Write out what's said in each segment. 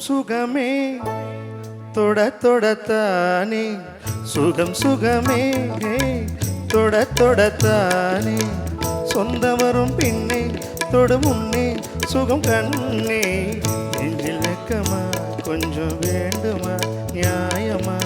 சுகமே தொட தொடத்தானே சுகம் சுகமே தொட தொடத்தானே சொந்த வரும் பின்னே தொடு முன்னே சுகம் கண்ணே. நெஞ்சில் வெக்கமா கொஞ்சம் வேண்டுமா நியாயமா?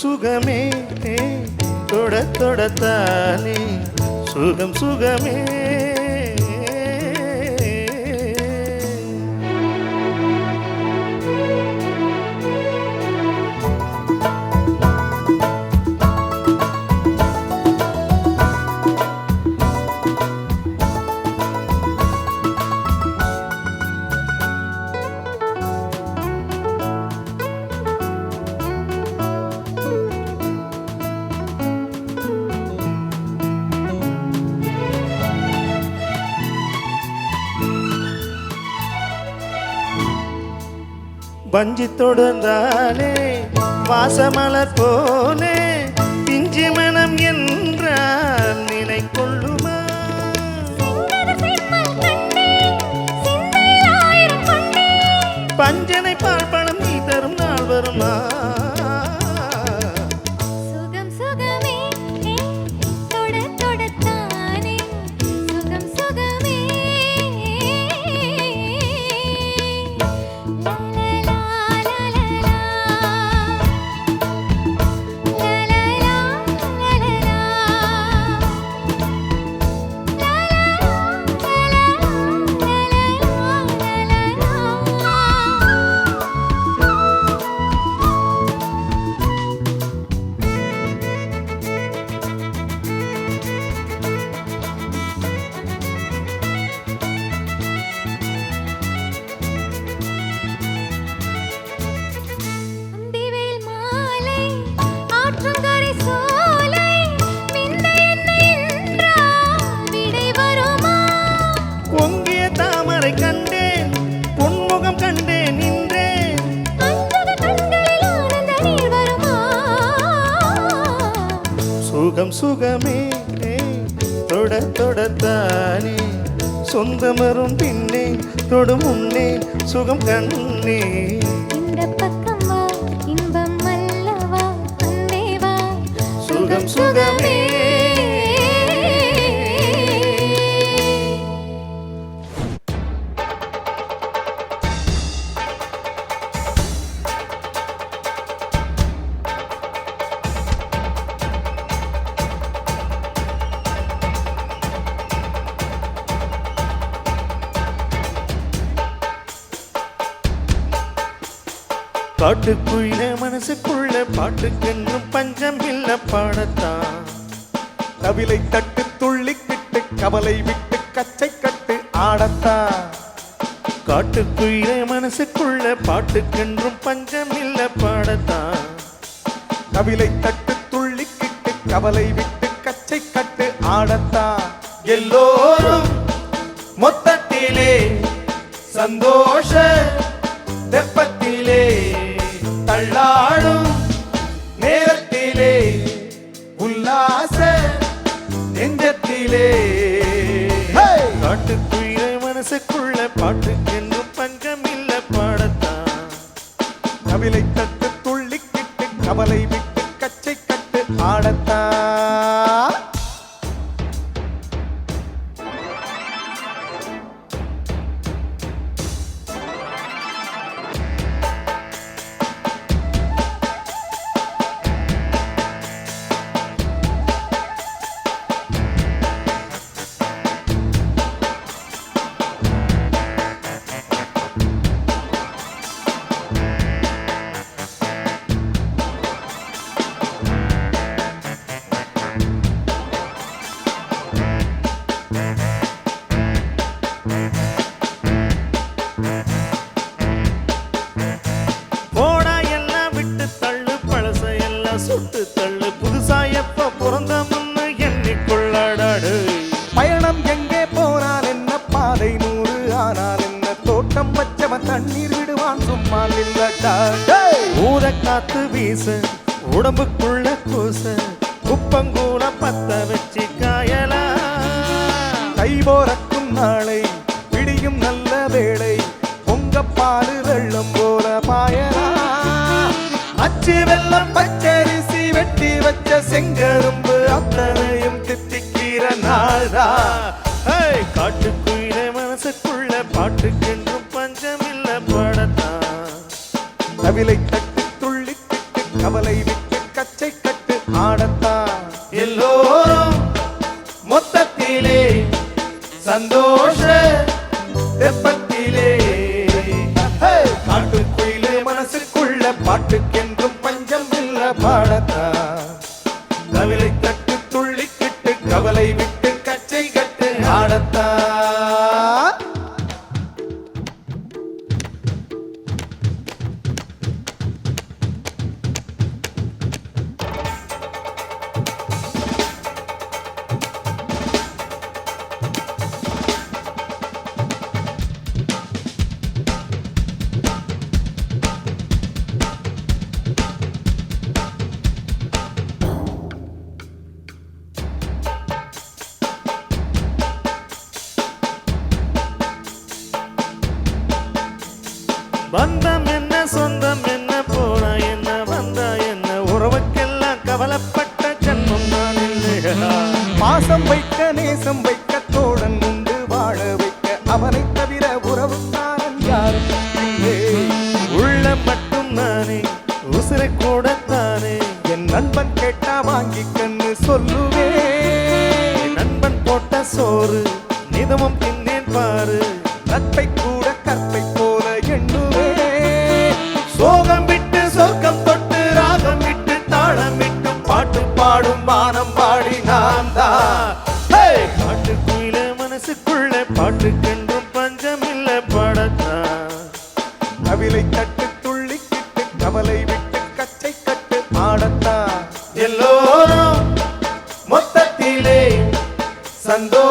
சுகமே தொட தொடத்தானே சுகம் சுகமே. பஞ்சி தொடர்ந்தாலே வாசமலர் போலே பிஞ்சு மனம் என்றால் நினை கொள்ளுமா பஞ்சனை பால் பழம் நீ தரும் நாள் வருமா? சொந்தம் சுகமே. தொட தொடத்தானே சொந்தமரும் பின்னே தொடும் முன்னே சுகம் கண்ணே. காட்டுக்குள்ள மனசுக்குள்ள பாட்டுக்கென்னும் பஞ்சம் இல்ல பாடத்தான் கவிலை தட்டு துள்ளிக்கிட்டு கவலை விட்டு கச்சை கட்டு ஆடத்தான் காட்டுக்குள்ள மனசுக்குள்ள பாட்டுக்கென்றும் பஞ்சம் இல்ல பாடத்தான் கவிலை தட்டு துள்ளிக்கிட்டு கவலை விட்டு கச்சை கட்டு ஆடத்தான் எல்லோரும் மொத்தத்திலே சந்தோஷ தெப்பத்திலே தள்ளாடும் நேரத்திலே உல்லாச நெஞ்சத்திலே. காட்டுக்குள்ள மனசுக்குள்ள பாட்டுக்கென்று பஞ்சமில்ல பாடத்தான். கவிலை தட்டு துள்ளிக்கிட்டு கவலை விட்டு கச்சை கட்டு ஆடத்தான். டேய். ஊர காத்து வீச உடம்புக்குள்ள கூச குப்பங்கூட பத்த வச்சு காயலா. கை போறக்கும் நாளை பிடியும் நல்ல வேளை பொங்க பாடு வெள்ளம் போல பாயலாம் அச்சு வெள்ளம் பச்சரிசி வெட்டி வச்ச செங்கரும்பு கிட்டு விட்டு கச்சை கட்டு ஆடத்தான். எல்லோரும் மொத்தத்திலே சந்தோஷ தெப்பத்திலே காட்டுக்குள்ளே மனசுக்குள்ள பாட்டுக்கென்றும் பஞ்சம் இல்ல பாடத்தான். பந்தம் என்ன சொந்தம் என்ன போனா என்ன வந்தா என்ன? உறவுக்கெல்லாம் கவலைப்பட்ட ஜன்மம் நான் இல்லையா? பாசம் வைக்க நேசம் வைக்க தோழன் உண்டு வாழ வைக்க அவனை தவிர உறவுக்காரன் யாரும் உள்ளம் மட்டும் நானே உசிரை கூட தானே. என் நண்பன் கேட்டா வாங்கி கண்ணு சொல்லுவே நண்பன் போட்ட சோறு நிதமும் தின்னேன் பாரு. பாடும் வானம் பாடி நான் தான் பாட்டுக்குயில மனசுக்குள்ள பாட்டுக்கென்றும் பஞ்சமில்ல படத்தான் கவிலை தட்டு துள்ளி கிட்டு கவலை விட்டு கச்சை கட்டு ஆடத்தான் எல்லோரும் மொத்தத்திலே சந்தோஷ